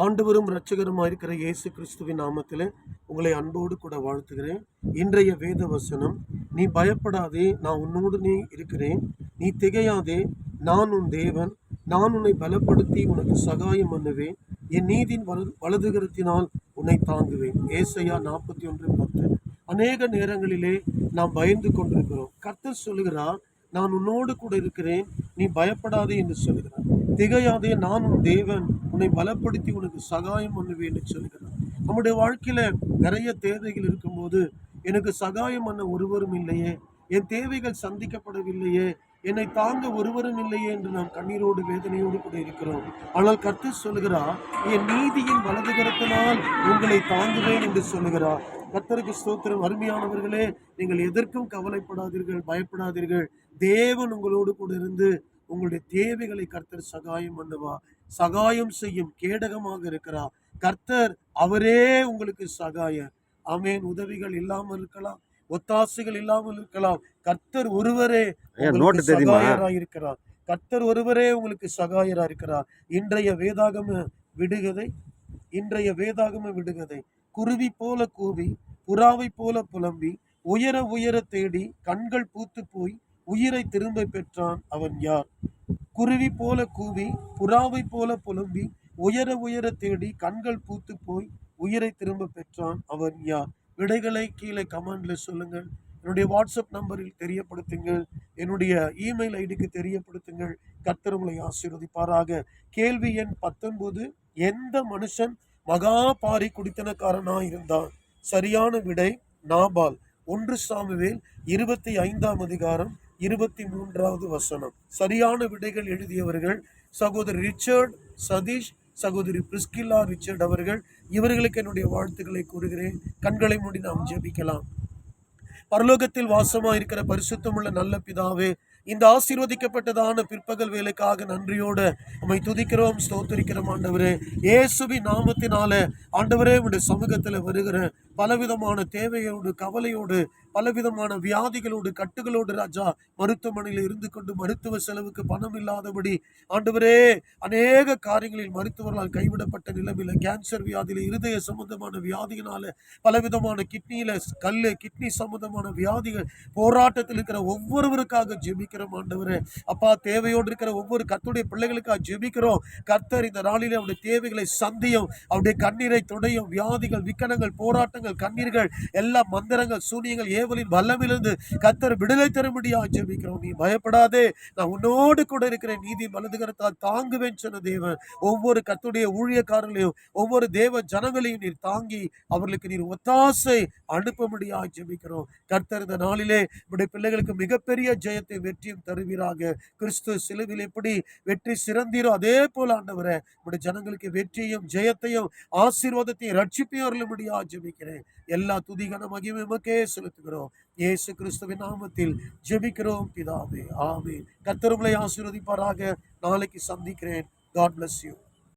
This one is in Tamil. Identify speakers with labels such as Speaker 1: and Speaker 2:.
Speaker 1: ஆண்டவரும் இரட்சகருமா இருக்கிற இயேசு கிறிஸ்துவின் நாமத்தில் உங்களை அன்போடு கூட வாழ்த்துகிறேன். இன்றைய வேத வசனம் நீ பயப்படாதே நான் உன்னோடு நீ இருக்கிறேன். நீ திகையாதே நான் உன் தேவன். நான் உன்னை பலப்படுத்தி உனக்கு சகாயம் பண்ணுவேன். என் நீதின் வலது வலதுகரத்தினால் உன்னை தாங்குவேன். ஏசையா நாற்பத்தி ஒன்று பத்து. அநேக நேரங்களிலே நாம் பயந்து கொண்டிருக்கிறோம். கர்த்தர் சொல்கிறார் நான் உன்னோடு கூட இருக்கிறேன். நீ பயப்படாதே என்று சொல்கிறார் திகையாதே நான் உன் தேவன். உன்னை பலப்படுத்தி உனக்கு சகாயம் பண்ணுவேன் என்று சொல்லுகிறார் நம்முடைய வாழ்க்கையில நிறைய தேவைகள் இருக்கும்போது எனக்கு சகாயம் பண்ண ஒருவரும் இல்லையே என் தேவைகள் சந்திக்கப்படவில்லையே என்னை தாங்க ஒருவரும் இல்லையே என்று நாம் கண்ணீரோடு வேதனையோடு கூட இருக்கிறோம். ஆனால் கர்த்தர் சொல்கிறார் என் நீதியின் வலதுகரத்தினால் உங்களை தாங்குவேன் என்று சொல்லுகிறார். கர்த்தருக்கு ஸ்தோத்திரம். அருமையானவர்களே நீங்கள் எதற்கும் கவலைப்படாதீர்கள் பயப்படாதீர்கள். தேவன் உங்களோடு கூட இருந்து உங்களுடைய தேவைகளை கர்த்தர் சகாயம் பண்ணுவா. சகாயம் செய்யும் கேடகமாக இருக்கிறார். கர்த்தர் அவரே உங்களுக்கு சகாயர் ஆமேன். உதவிகள் இல்லாமல் இருக்கலாம். ஒத்தாசைகள் இல்லாமல் இருக்கலாம். கர்த்தர் ஒருவரே சகாயராய் இருக்கிறார். கர்த்தர் ஒருவரே உங்களுக்கு சகாயரா இருக்கிறார். இன்றைய வேதாகம விடுகதை இன்றைய வேதாகம விடுகதை குருவி போல கூவி புறாவை போல புலம்பி உயர உயர தேடி கண்கள் பூத்து போய் உயிரை திரும்ப பெற்றான் அவன் யார்? குருவி போல கூவி புறாவை போல புலம்பி உயர உயர தேடி கண்கள் பூத்து போய் உயிரை திரும்ப பெற்றான் அவன் யார்? விடைகளை கீழே கமெண்ட்ல சொல்லுங்கள். என்னுடைய வாட்ஸ்அப் நம்பரில் தெரியப்படுத்துங்கள். என்னுடைய இமெயில் ஐடிக்கு தெரியப்படுத்துங்கள். கர்த்தர் உங்களை ஆசீர்வதிப்பாராக. கேள்வி எண் பத்தொன்பது எந்த மனுஷன் மகா பாரி குடித்தனக்காரனா இருந்தான்? சரியான விடை நாபால். ஒன்று சாமுவேல் இருபத்தி ஐந்தாம் அதிகாரம் இருபத்தி மூன்றாவது வசனம். சரியான விடைகள் எழுதியவர்கள் சகோதரர் ரிச்சர்ட் சதீஷ் சகோதரி பிரிஸ்கில்லா ரிச்சர்ட் அவர்கள். இவர்களுக்கு என்னுடைய வாழ்த்துக்களை கூறுகிறேன். கண்களை மூடி நாம் ஜெபிக்கலாம். பரலோகத்தில் வாசமா இருக்கிற பரிசுத்தமுள்ள நல்ல பிதாவே இந்த ஆசீர்வதிக்கப்பட்டதான பிற்பகல் வேலைக்காக நன்றியோடு நம்மை துதிக்கிறோம் ஸ்தோத்திரிக்கிறோம் ஆண்டவரே. இயேசுவின் நாமத்தினால ஆண்டவரே உடைய சமூகத்தில் வருகிற பலவிதமான தேவையோடு கவலையோடு பலவிதமான வியாதிகளோடு கட்டுகளோடு ராஜா மருத்துவமனையில் இருந்து கொண்டு மருத்துவ செலவுக்கு பணம் இல்லாதபடி ஆண்டவரே அநேக காரியங்களில் மருத்துவர்களால் கைவிடப்பட்ட நிலைமையில கேன்சர் வியாதியில இருதய சம்பந்தமான வியாதியினால பலவிதமான கிட்னியில கல் கிட்னி சம்பந்தமான வியாதிகள் போராட்டத்தில் இருக்கிற ஒவ்வொருவருக்காக ஜெபிக்கிறோம் ஆண்டவரே. அப்பா தேவையோடு இருக்கிற ஒவ்வொரு கத்துடைய பிள்ளைகளுக்காக ஜெபிக்கிறோம். கர்த்தர் இந்த நாளிலே அவருடைய தேவைகளை சந்தியும் அவருடைய கண்ணீரை துடையும் வியாதிகள் விக்கனங்கள் போராட்டங்கள் கண்ணீர்கள் எல்லா மந்திரங்கள் சூனியங்கள் ஏவலின் வல்லமிலிருந்து கர்த்தர் விடுதலை தரும்படியாக ஜெபிக்கிறோம். நீ பயப்படாதே. நான் உன்னோடு கூட இருக்கிறேன். நீதி வலதுகரத்தால் தாங்குவேன் சொன்ன தேவன். ஒவ்வொரு கத்துடைய ஊழியக்காரர்களையும் ஒவ்வொரு தேவ ஜனங்களையும் நீர் தாங்கி அவர்களுக்கு நீர் ஒத்தாசை அனுப்பும்படியா ஜெபிக்கிறோம். கர்த்தர் இந்த நாளிலே நம்முடைய பிள்ளைகளுக்கு மிகப்பெரிய ஜெயத்தை வெற்றியும் தருவீராக. கிறிஸ்து சிலுவில் எப்படி வெற்றி சிறந்தீரோ அதே போல ஆண்டவரை நம்முடைய ஜனங்களுக்கு வெற்றியும் ஜெயத்தையும் ஆசீர்வாதத்தையும் ரட்சிப்பையும் அருளும்படியா ஜெபிக்கிறேன். எல்லா துதிகன மகிமை மக்கே செலுத்துகிறோம். இயேசு கிறிஸ்துவின் நாமத்தில் ஜெபிக்கிறோம் பிதாவே. ஆமே கத்தருமலை ஆசீர்வதிப்பாராக. நாளைக்கு சந்திக்கிறேன். God bless you